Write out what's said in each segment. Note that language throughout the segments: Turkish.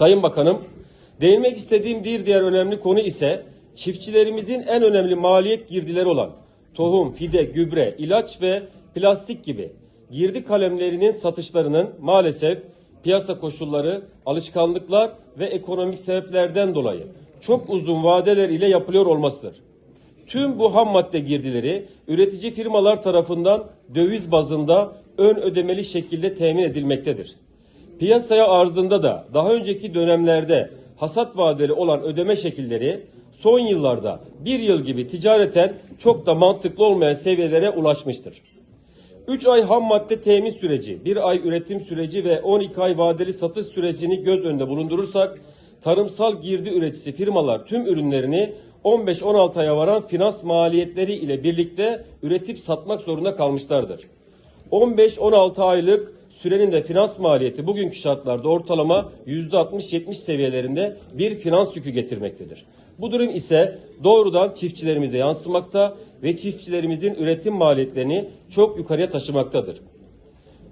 Sayın Bakanım, değinmek istediğim bir diğer önemli konu ise çiftçilerimizin en önemli maliyet girdileri olan tohum, fide, gübre, ilaç ve plastik gibi girdi kalemlerinin satışlarının maalesef piyasa koşulları, alışkanlıklar ve ekonomik sebeplerden dolayı çok uzun vadeler ile yapılıyor olmasıdır. Tüm bu ham madde girdileri üretici firmalar tarafından döviz bazında ön ödemeli şekilde temin edilmektedir. Piyasaya arzında da daha önceki dönemlerde hasat vadeli olan ödeme şekilleri son yıllarda bir yıl gibi ticareten çok da mantıklı olmayan seviyelere ulaşmıştır. 3 ay ham madde temin süreci, 1 ay üretim süreci ve 12 ay vadeli satış sürecini göz önünde bulundurursak tarımsal girdi üreticisi firmalar tüm ürünlerini 15-16 aya varan finans maliyetleri ile birlikte üretip satmak zorunda kalmışlardır. 15-16 aylık sürenin de finans maliyeti bugünkü şartlarda ortalama %60-70 seviyelerinde bir finans yükü getirmektedir. Bu durum ise doğrudan çiftçilerimize yansımakta ve çiftçilerimizin üretim maliyetlerini çok yukarıya taşımaktadır.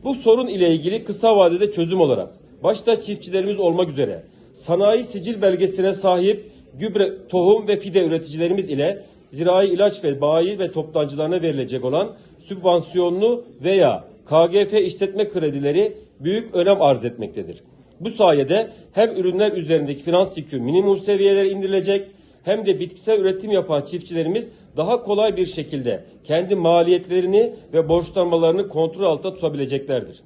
Bu sorun ile ilgili kısa vadede çözüm olarak başta çiftçilerimiz olmak üzere sanayi sicil belgesine sahip gübre, tohum ve fide üreticilerimiz ile zirai ilaç ve bayi ve toptancılarına verilecek olan sübvansiyonlu veya KGF işletme kredileri büyük önem arz etmektedir. Bu sayede hem ürünler üzerindeki finans yükü minimum seviyelere indirilecek hem de bitkisel üretim yapan çiftçilerimiz daha kolay bir şekilde kendi maliyetlerini ve borçlanmalarını kontrol altında tutabileceklerdir.